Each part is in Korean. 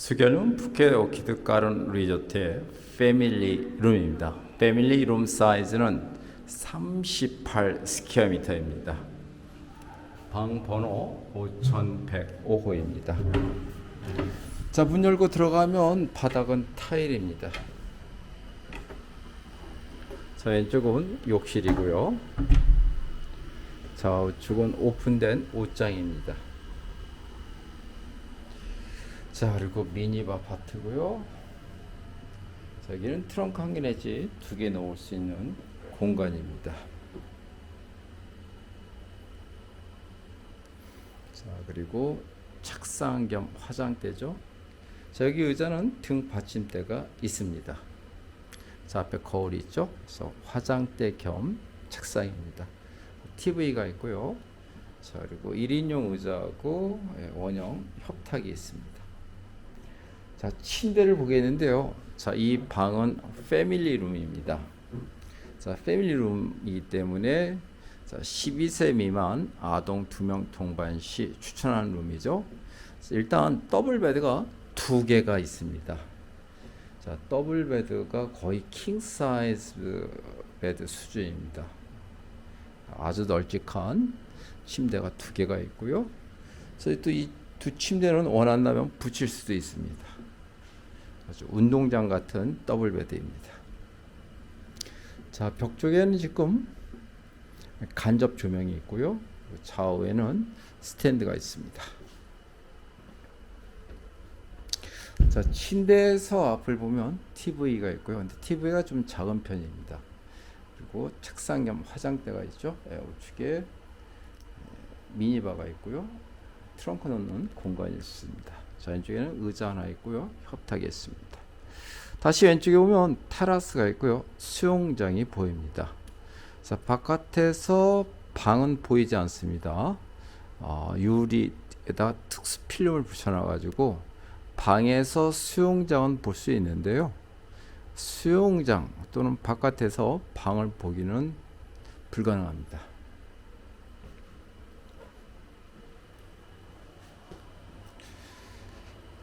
수결은 푸켓 오키드 가든 리조트의 패밀리 룸입니다. 패밀리 룸 사이즈는 38 스퀘어미터입니다. 방 번호 5105호입니다. 자, 문 열고 들어가면 바닥은 타일입니다. 자, 왼쪽은 욕실이고요. 좌우측은 오픈된 옷장입니다. 자 그리고 미니바 파트고요. 자, 여기는 트렁크 한 개 내지 두 개 넣을 수 있는 공간입니다. 자 그리고 책상 겸 화장대죠. 자 여기 의자는 등 받침대가 있습니다. 자 앞에 거울이 있죠. 그래서 화장대 겸 책상입니다. TV가 있고요. 자 그리고 1인용 의자하고 예, 원형 협탁이 있습니다. 자, 침대를 보겠는데요. 자, 이 방은 패밀리 룸입니다. 자, 패밀리 룸이기 때문에 자, 12세 미만 아동 2명 동반 시 추천하는 룸이죠. 일단 더블 베드가 두 개가 있습니다. 자, 더블 베드가 거의 킹 사이즈 베드 수준입니다. 아주 널찍한 침대가 두 개가 있고요. 그래서 또 이 두 침대는 원한다면 붙일 수도 있습니다. 아주 운동장 같은 더블 베드입니다. 자, 벽 쪽에는 지금 간접 조명이 있고요. 좌우에는 스탠드가 있습니다. 자, 침대에서 앞을 보면 TV가 있고요. 근데 TV가 좀 작은 편입니다. 그리고 책상 겸 화장대가 있죠. 예, 우측에 예, 미니바가 있고요. 트렁크 넣는 공간이 있습니다. 자, 왼쪽에는 의자 하나 있고요. 협탁이 있습니다. 다시 왼쪽에 보면 테라스가 있고요. 수영장이 보입니다. 자, 바깥에서 방은 보이지 않습니다. 어, 유리에다 특수 필름을 붙여놔 가지고 방에서 수영장은 볼 수 있는데요. 수영장 또는 바깥에서 방을 보기는 불가능합니다.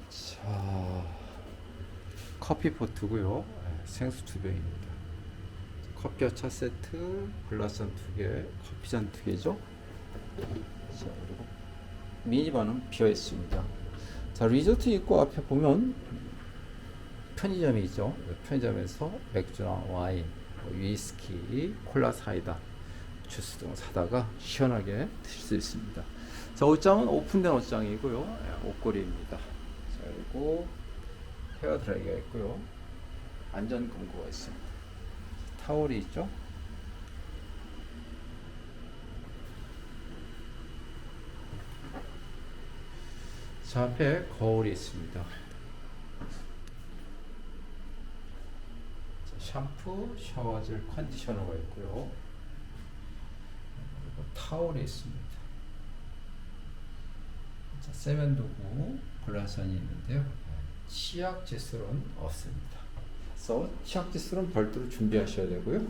자, 커피 포트고요. 네, 생수 두 병입니다. 커피와 차 세트, 글라스잔 두 개, 커피잔 두 개죠. 자, 그리고 미니바는 비어 있습니다. 자, 리조트 입구 앞에 보면 편의점이 있죠. 편의점에서 맥주나 와인, 뭐 위스키, 콜라 사이다, 주스 등 사다가 시원하게 드실 수 있습니다. 자, 옷장은 오픈된 옷장이고요. 예, 옷걸이입니다. 자, 그리고 헤어 드라이기가 있고요. 안전 금고가 있습니다. 타월이 있죠. 자, 앞에 거울이 있습니다. 자, 샴푸, 샤워젤, 컨디셔너가 있고요. 그리고 타월이 있습니다. 자, 세면도구, 글라선이 있는데요. 치약 칫솔은 없습니다. 그래서 치약 칫솔은 별도로 준비하셔야 되고요.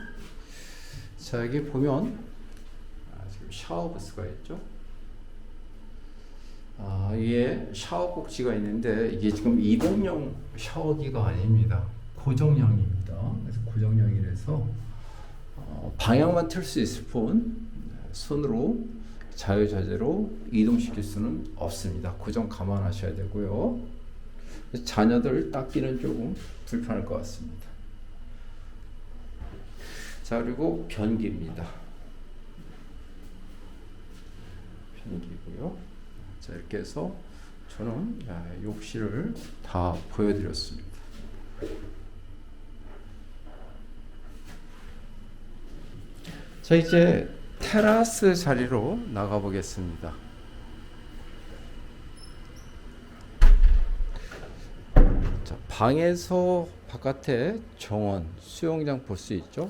자, 여기 보면 아, 지금 샤워 부스가 있죠. 아, 위에 샤워 꼭지가 있는데 이게 지금 이동용 샤워기가 아닙니다. 고정형입니다. 그래서 고정형이라서 어, 방향만 틀 수 있을 뿐 손으로 자유자재로 이동시킬 수는 없습니다. 그점 감안하셔야 되고요. 자녀들 닦기는 조금 불편할 것 같습니다. 자 그리고 변기입니다. 변기고요. 자 이렇게 해서 저는 아, 욕실을 다 보여드렸습니다. 자 이제 테라스 자리로 나가 보겠습니다. 자 방에서 바깥에 정원 수영장 볼 수 있죠.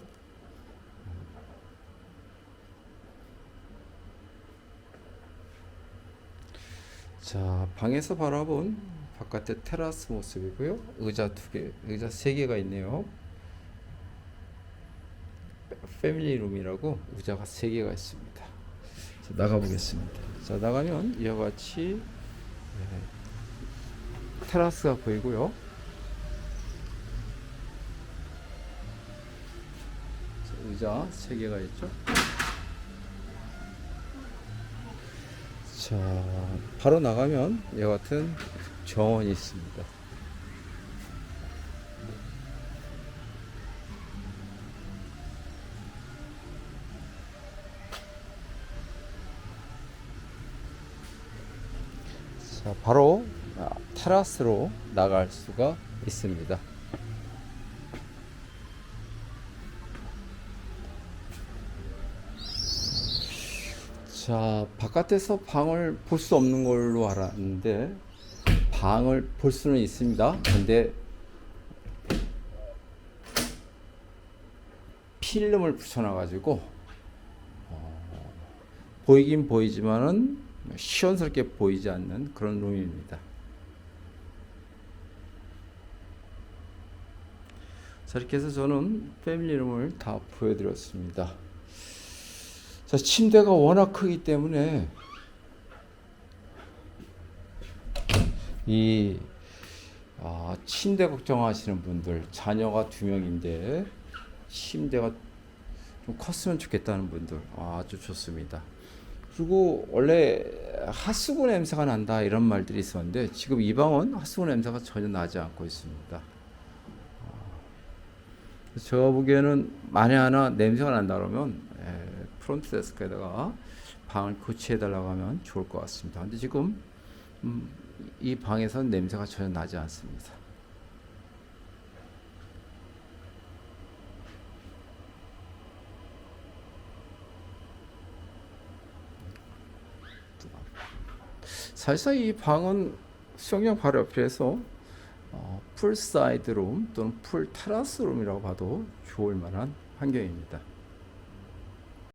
자, 방에서 바라본 바깥의 테라스 모습이고요. 의자 두 개, 의자 세 개가 있네요. 패밀리 룸이라고 의자가 세 개가 있습니다. 자, 나가 보겠습니다. 자, 나가면 이와 같이 예, 테라스가 보이고요. 자, 의자 세 개가 있죠. 자, 바로 나가면 이와 같은 정원이 있습니다. 자, 바로 아, 테라스로 나갈 수가 있습니다. 자, 바깥에서 방을 볼 수 없는 걸로 알았는데 방을 볼 수는 있습니다. 근데 필름을 붙여놔 가지고 어, 보이긴 보이지만은 시원스럽게 보이지 않는 그런 룸입니다. 자, 이렇게 해서 저는 패밀리 룸을 다 보여드렸습니다. 자, 침대가 워낙 크기 때문에 이 아, 침대 걱정하시는 분들 자녀가 두 명인데 침대가 좀 컸으면 좋겠다는 분들 아, 아주 좋습니다. 그리고 원래 핫수구 냄새가 난다 이런 말들이 있었는데 지금 이 방은 핫수구 냄새가 전혀 나지 않고 있습니다. 아, 제가 보기에는 만에 하나 냄새가 난다 그러면 에, 프론트 데스크에다가 방을 교체해 달라고 하면 좋을 것 같습니다. 근데 지금 음, 이 방에서는 냄새가 전혀 나지 않습니다. 사실상 이 방은 수영장 바로 옆에서 어, 풀 사이드 룸 또는 풀 테라스 룸이라고 봐도 좋을 만한 환경입니다.